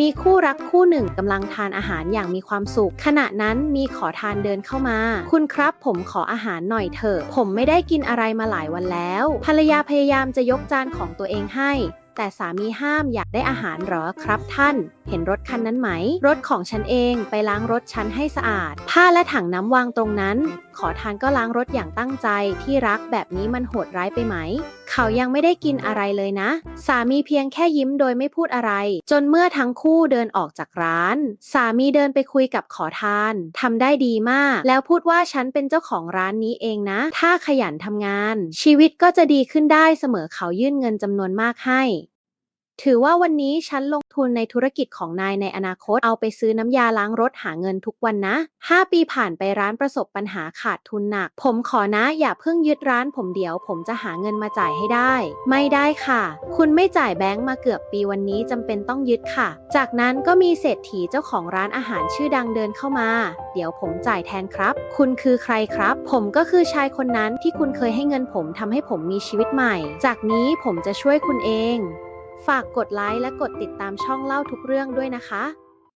มีคู่รักคู่หนึ่งกำลังทานอาหารอย่างมีความสุข ขณะนั้นมีขอทานเดินเข้ามา คุณครับผมขออาหารหน่อยเถอะ ผมไม่ได้กินอะไรมาหลายวันแล้ว ภรรยาพยายามจะยกจานของตัวเองให้แต่สามีห้ามอยากได้อาหารหรอครับท่าน เห็นรถคันนั้นไหม รถของฉันเองไปล้างรถฉันให้สะอาด ผ้าและถังน้ำวางตรงนั้น ขอทานก็ล้างรถอย่างตั้งใจที่รักแบบนี้มันโหดร้ายไปไหม เขายังไม่ได้กินอะไรเลยนะ สามีเพียงแค่ยิ้มโดยไม่พูดอะไร จนเมื่อทั้งคู่เดินออกจากร้าน สามีเดินไปคุยกับขอทานทำได้ดีมาก แล้วพูดว่าฉันเป็นเจ้าของร้านนี้เองนะ ถ้าขยันทำงาน ชีวิตก็จะดีขึ้นได้เสมอเขายื่นเงินจำนวนมากให้ ถือว่าวันนี้ฉันลงทุนในธุรกิจของนายในอนาคตเอาไปซื้อน้ำยาล้างรถหาเงินทุกวันนะ 5 ปีผ่านไปร้านประสบปัญหาขาดทุนหนัก ผมขอนะอย่าเพิ่งยึดร้านผมเดี๋ยว ผมจะหาเงินมาจ่ายให้ได้ ไม่ได้ค่ะ คุณไม่จ่ายแบงก์มาเกือบปีวันนี้จำเป็นต้องยึดค่ะ จากนั้นก็มีเศรษฐีเจ้าของร้านอาหารชื่อดังเดินเข้ามา เดี๋ยวผมจ่ายแทนครับ คุณคือใครครับ ผมก็คือชายคนนั้นที่คุณเคยให้เงินผมทำให้ผมมีชีวิตใหม่ จากนี้ผมจะช่วยคุณเอง ฝากกดไลค์และกดติดตามช่องเล่าทุกเรื่องด้วยนะคะ